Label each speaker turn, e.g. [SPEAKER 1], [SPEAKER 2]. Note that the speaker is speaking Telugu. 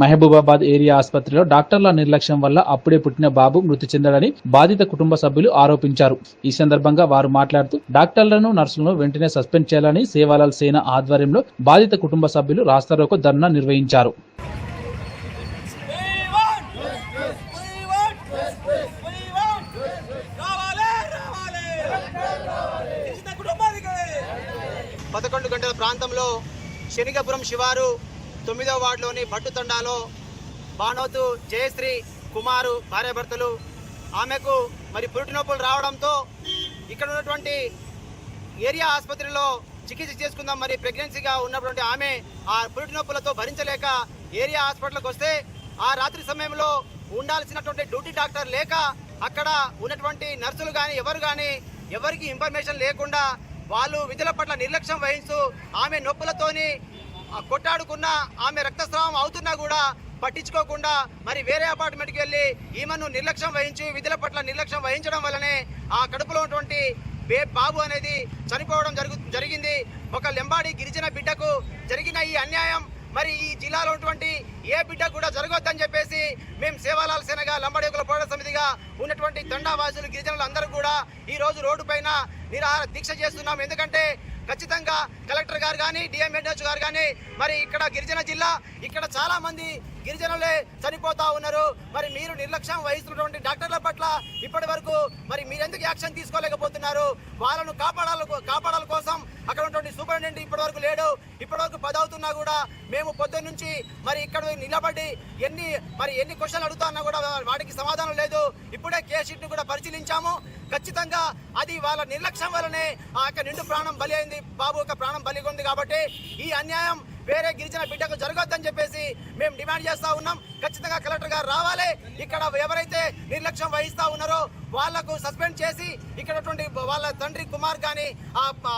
[SPEAKER 1] మహబూబాబాద్ ఏరియా ఆసుపత్రిలో డాక్టర్ల నిర్లక్ష్యం వల్ల అప్పుడే పుట్టిన బాబు మృతి చెందాడని బాధిత కుటుంబ సభ్యులు ఆరోపించారు. ఈ సందర్భంగా వారు మాట్లాడుతూ డాక్టర్లను నర్సులను వెంటనే సస్పెండ్ చేయాలని సేవాలాల్ సేన ఆధ్వర్యంలో బాధిత కుటుంబ సభ్యులు రాస్తారోకో ధర్నా నిర్వహించారు.
[SPEAKER 2] పదకొండు గంటల ప్రాంతంలో శనిగపురం శివారు తొమ్మిదవ వార్డులోని భట్టుతండాలో బానోతు జయశ్రీ కుమారు భార్యాభర్తలు. ఆమెకు మరి పురిటి నొప్పులు రావడంతో ఇక్కడ ఉన్నటువంటి ఏరియా ఆసుపత్రిలో చికిత్స చేసుకుందాం మరి ప్రెగ్నెన్సీగా ఉన్నటువంటి ఆమె ఆ పురిటి నొప్పులతో భరించలేక ఏరియా హాస్పిటల్కి వస్తే ఆ రాత్రి సమయంలో ఉండాల్సినటువంటి డ్యూటీ డాక్టర్ లేక అక్కడ ఉన్నటువంటి నర్సులు కానీ ఎవరు కానీ ఎవరికి ఇన్ఫర్మేషన్ లేకుండా వాళ్ళు విధుల పట్ల నిర్లక్ష్యం వహిస్తూ ఆమె నొప్పులతోని కొట్టాడుకున్న ఆమె రక్తస్రావం అవుతున్నా కూడా పట్టించుకోకుండా మరి వేరే అపార్ట్మెంట్కి వెళ్ళి ఈమెను నిర్లక్ష్యం వహించి విధుల పట్ల నిర్లక్ష్యం వహించడం వల్లనే ఆ కడుపులో ఉన్నటువంటి బే బాబు అనేది చనిపోవడం జరుగు జరిగింది. ఒక లెంబాడి గిరిజన బిడ్డకు జరిగిన ఈ అన్యాయం మరి ఈ జిల్లాలో ఉన్నటువంటి ఏ బిడ్డ కూడా జరగొద్దని చెప్పేసి మేము సేవాలాల సేనగా లంబడేకుల పోరాట సమితిగా ఉన్నటువంటి తండావాసులు గిరిజనులు అందరూ కూడా ఈ రోజు రోడ్డు పైన నిరాహార దీక్ష చేస్తున్నాం. ఎందుకంటే ఖచ్చితంగా కలెక్టర్ గారు కానీ డిఎంఎడ్హెచ్ గారు కానీ మరి ఇక్కడ గిరిజన జిల్లా ఇక్కడ చాలామంది గిరిజనులే చనిపోతా ఉన్నారు. మరి మీరు నిర్లక్ష్యం వహిస్తున్నటువంటి డాక్టర్ల పట్ల ఇప్పటి వరకు మరి మీరెందుకు యాక్షన్ తీసుకోలేకపోతున్నారు? వాళ్ళను కాపాడాల కాపాడాల కోసం అక్కడ ఉన్నటువంటి సూపరింటెండెంట్ ఇప్పటి వరకు లేడు. ఇప్పటి వరకు పదవుతున్నా కూడా మేము పొద్దున్న నుంచి మరి ఇక్కడ నిలబడి ఎన్ని మరి ఎన్ని క్వశ్చన్లు అడుగుతా ఉన్నా కూడా వాటికి సమాధానం లేదు ఇప్పుడే కేస్ కూడా పరిశీలించాము. ఖచ్చితంగా అది వాళ్ళ నిర్లక్ష్యం వల్లనే ఆ యొక్క నిండు ప్రాణం బలి అయింది. బాబు యొక్క ప్రాణం బలిగా ఉంది కాబట్టి ఈ అన్యాయం వేరే గిరిజన బిడ్డకు జరగొద్దని చెప్పేసి మేము డిమాండ్ చేస్తా ఉన్నాం. ఖచ్చితంగా కలెక్టర్ గారు రావాలి. ఇక్కడ ఎవరైతే నిర్లక్ష్యం వహిస్తా ఉన్నారో వాళ్ళకు సస్పెండ్ చేసి ఇక్కడ వాళ్ళ తండ్రి కుమార్ కానీ ఆ అమ్మ